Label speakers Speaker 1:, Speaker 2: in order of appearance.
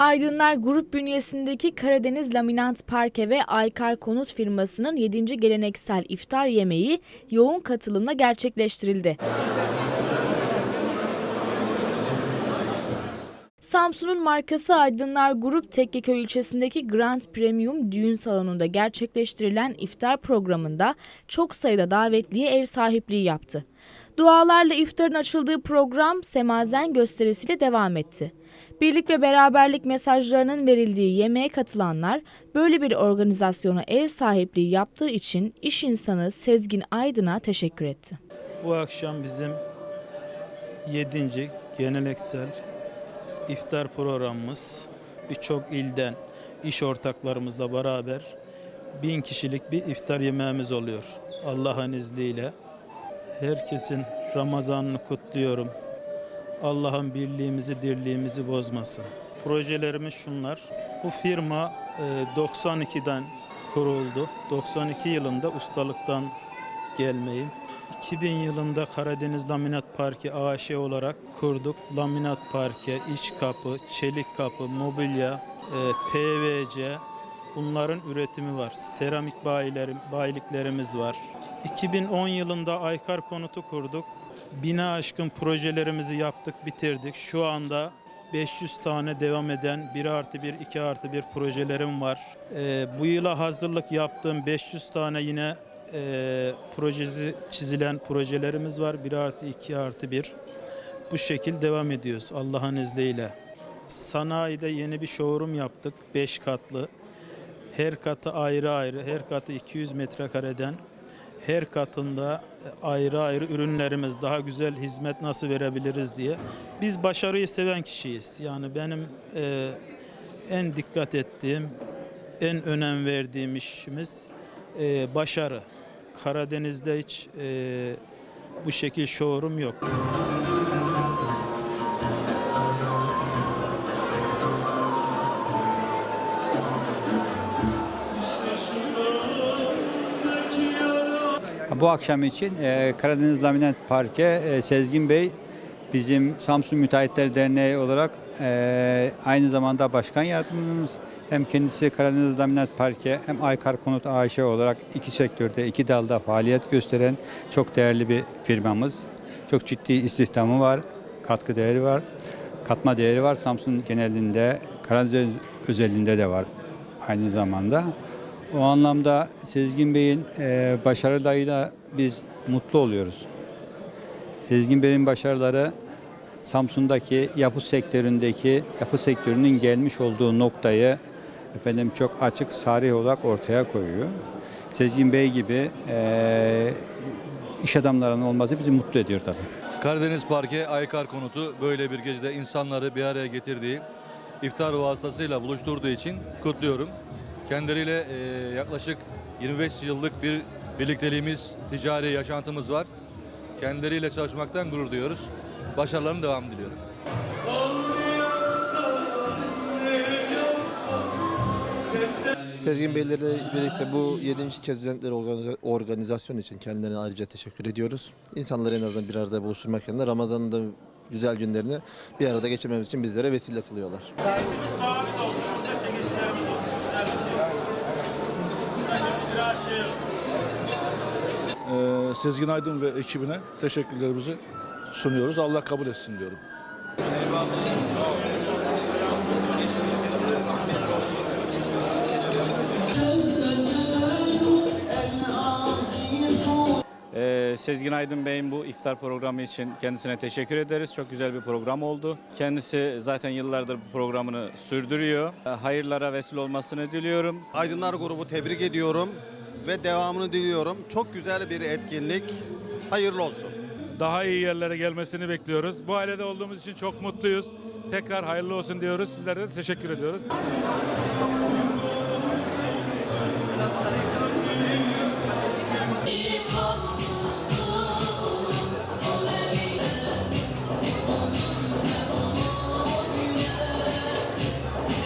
Speaker 1: Aydınlar Grup bünyesindeki Karadeniz Laminat Parke ve Aykar Konut firmasının 7. geleneksel iftar yemeği yoğun katılımla gerçekleştirildi. Samsun'un markası Aydınlar Grup Tekkeköy ilçesindeki Grand Premium düğün salonunda gerçekleştirilen iftar programında çok sayıda davetliye ev sahipliği yaptı. Dualarla iftarın açıldığı program semazen gösterisiyle devam etti. Birlik ve beraberlik mesajlarının verildiği yemeğe katılanlar böyle bir organizasyona ev sahipliği yaptığı için iş insanı Sezgin Aydın'a teşekkür etti.
Speaker 2: Bu akşam bizim 7. geleneksel iftar programımız birçok ilden iş ortaklarımızla beraber bin kişilik bir iftar yemeğimiz oluyor. Allah'ın izniyle herkesin Ramazanını kutluyorum. Allah'ın birliğimizi, dirliğimizi bozmasın. Projelerimiz şunlar. Bu firma e, 92'den kuruldu. 92 yılında ustalıktan gelmeyim. 2000 yılında Karadeniz Laminat Parki AŞ olarak kurduk. Laminat parke, iç kapı, çelik kapı, mobilya, e, PVC bunların üretimi var. Seramik bayilerim, bayiliklerimiz var. 2010 yılında Aykar Konut'u kurduk. Bina aşkın projelerimizi yaptık, bitirdik. Şu anda 500 tane devam eden 1 artı 1, 2 artı 1 projelerim var. Ee, bu yıla hazırlık yaptığım 500 tane yine e, projesi çizilen projelerimiz var. 1 artı 2 artı 1. Bu şekil devam ediyoruz Allah'ın izniyle. Sanayide yeni bir showroom yaptık. 5 katlı. Her katı ayrı ayrı. Her katı 200 metrekareden. Her katında ayrı ayrı ürünlerimiz, daha güzel hizmet nasıl verebiliriz diye. Biz başarıyı seven kişiyiz. Yani benim e, en dikkat ettiğim, en önem verdiğim işimiz e, başarı. Karadeniz'de hiç e, bu şekil showroom yok.
Speaker 3: Bu akşam için e, Karadeniz Laminat Park'e e, Sezgin Bey bizim Samsun Müteahhitler Derneği olarak e, aynı zamanda başkan yardımcımız hem kendisi Karadeniz Laminat Park'e hem Aykar Konut AŞ olarak iki sektörde iki dalda faaliyet gösteren çok değerli bir firmamız. Çok ciddi istihdamı var, katkı değeri var, katma değeri var. Samsun genelinde, Karadeniz özelinde de var aynı zamanda. O anlamda Sezgin Bey'in e, başarılarıyla biz mutlu oluyoruz. Sezgin Bey'in başarıları Samsun'daki yapı sektöründeki yapı sektörünün gelmiş olduğu noktayı efendim çok açık sarih olarak ortaya koyuyor. Sezgin Bey gibi e, iş adamlarının olması bizi mutlu ediyor tabii.
Speaker 4: Karadeniz Parke Aykar konutu böyle bir gecede insanları bir araya getirdiği, iftar vasıtasıyla buluşturduğu için kutluyorum. Kendileriyle e, yaklaşık 25 yıllık bir birlikteliğimiz, ticari yaşantımız var. Kendileriyle çalışmaktan gurur duyuyoruz. Başarılarının devamını diliyorum.
Speaker 5: Sezgin Bey'le birlikte bu 7. kez organiza- organizasyon için kendilerine ayrıca teşekkür ediyoruz. İnsanları en azından bir arada buluşturmak yerine Ramazan'ın da güzel günlerini bir arada geçirmemiz için bizlere vesile kılıyorlar.
Speaker 6: Sezgin Aydın ve ekibine teşekkürlerimizi sunuyoruz. Allah kabul etsin diyorum.
Speaker 7: Ee, Sezgin Aydın Bey'in bu iftar programı için kendisine teşekkür ederiz. Çok güzel bir program oldu. Kendisi zaten yıllardır bu programını sürdürüyor. Ee, Hayırlara vesile olmasını diliyorum.
Speaker 8: Aydınlar grubu tebrik ediyorum ve devamını diliyorum. Çok güzel bir etkinlik. Hayırlı olsun.
Speaker 9: daha iyi yerlere gelmesini bekliyoruz. Bu ailede olduğumuz için çok mutluyuz. Tekrar hayırlı olsun diyoruz. Sizlere de teşekkür ediyoruz.